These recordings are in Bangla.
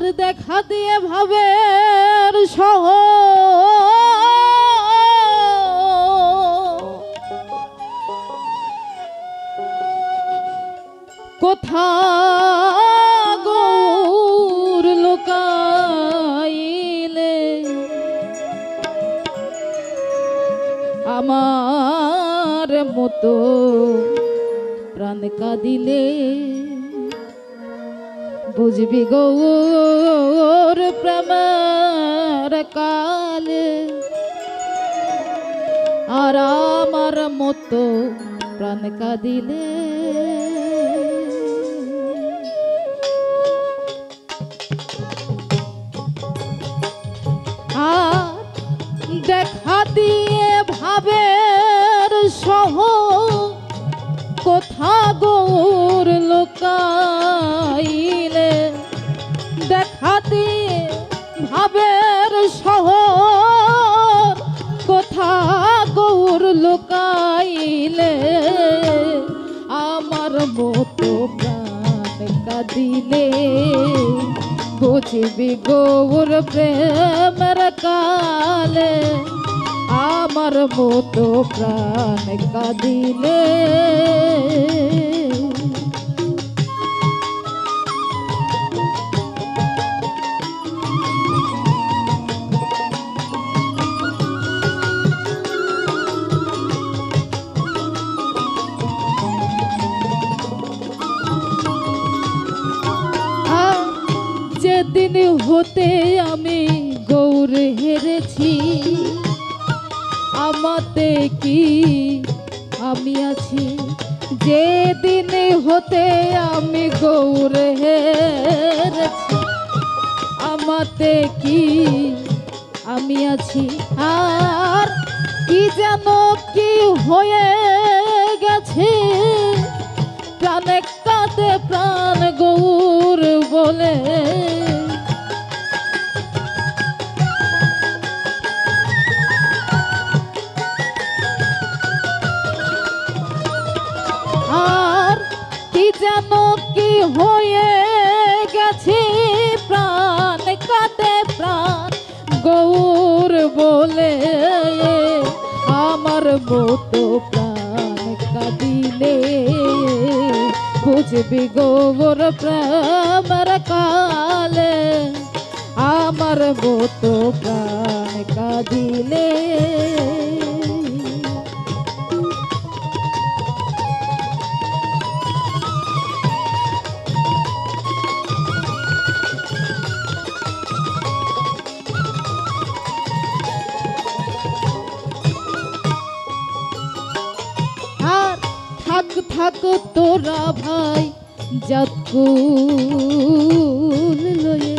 আর দেখা দিয়ে ভাবের সহ। কোথা গৌর লোকাইলে? আমার মতো প্রাণ কাঁদিলে? বুঝবি গৌর প্রমার কাল। আর আমার মতো প্রাণ কাঁদিলে কোথা গৌর লোকাইলে। দেখা দিয়ে ভাবের সহ কোথা গৌর লোকাইলে। আমার মতো প্রাণ কাঁদিলে, বুঝবি গৌর প্রেমের কালে। আমার মতো প্রাণ কাঁদিলে। যেদিন হতে আমি গৌর হেরেছি আমাতে কি? আমি আছি যেদিন হতে আমি গৌর হেরেছি আমাতে কি? আমি আছি। আর কি যেন কি হয়ে গেছে? প্রাণে কাঁদে প্রাণ গৌর বলে। যেন কি হয়ে গেছে? প্রাণ কাঁদে প্রাণ। গৌর বলে, আমার মতো প্রাণ কাঁদিলে বুঝবি গৌর প্রেমের কালে। আমার মতো প্রাণ কাঁদিলে তোরা ভাই জাতকুল লয়ে।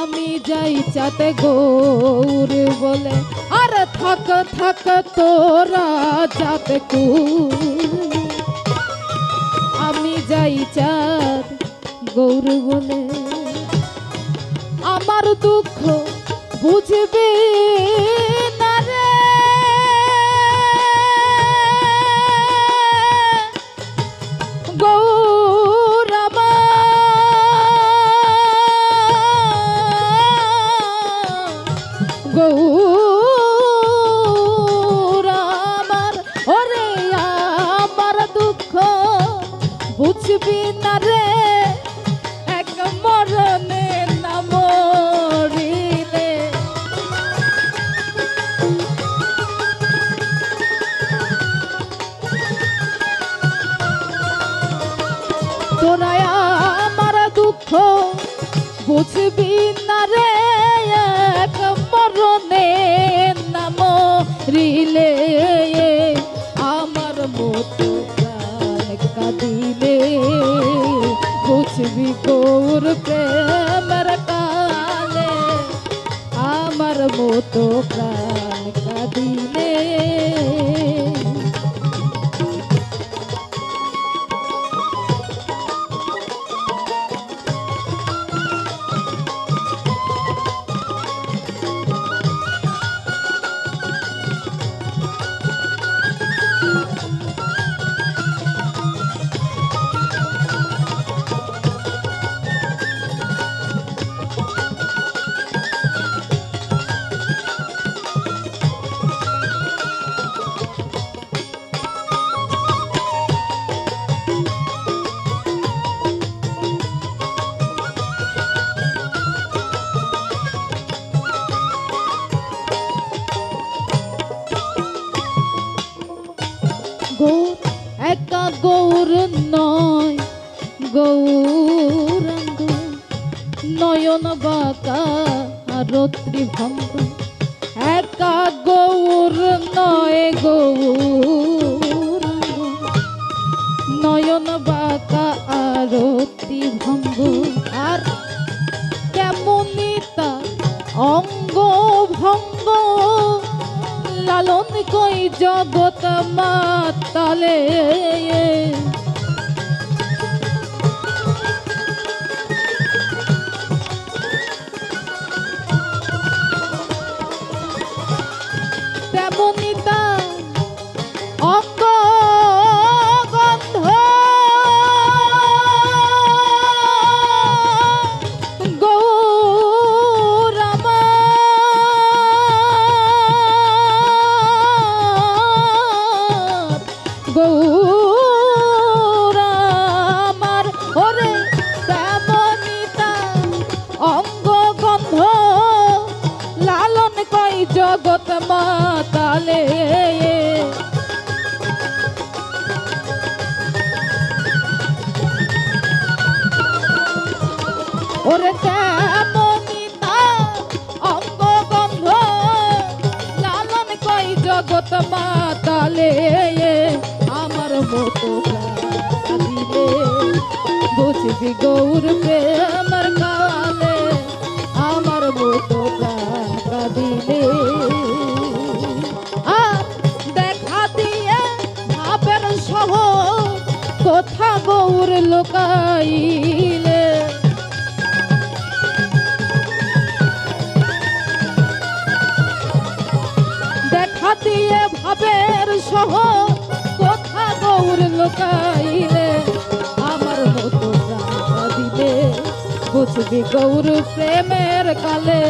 আমি যাই চাতে গৌর বলে, আর থাক থাক, তোরা চাতে কুল। আমি যাই চাঁদ গৌর বলে, আমার দুঃখ বুঝবে। বুঝবি না এক মরণে না মরিলে। তোরা দুঃখ বুঝবি না কাঁদিলে বুঝবি গৌর প্রেমের কালে আমার মতো প্রাণ। একা গৌর নয় গৌরাঙ্গ নয়ন বাঁকা রত্রি ভঙ্গ একা গৌর নয় গৌরাঙ্গ নয়ন বাঁকা আরতি ভঙ্গ আর কেমনই তার অঙ্গ ভঙ্গ লালন কই জগৎ মাতালে? ওরে অঙ্গ গন্ধ লালন কই জগৎ মাতালে আমার মতো দিলে বুঝবি গৌর প্রেমের কালে, আমার মতো দেখা দিয়ে ভাবের সহ, কোথা গৌর লোকাইলে। দিয়ে ভাবের সহ কোথা গৌর লোকাইলে, আমার মতো দিলে বুঝবি গৌর প্রেমের কালে,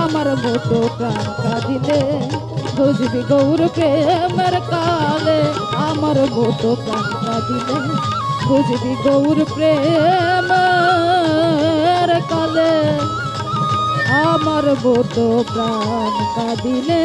আমার মতো প্রাণ দিলে বুঝবি গৌর প্রেমের কালে, আমার মতো প্রাণ দিলে বুঝবি গৌর প্রেমের কালে। আমার মতো প্রাণ কাঁদিলে।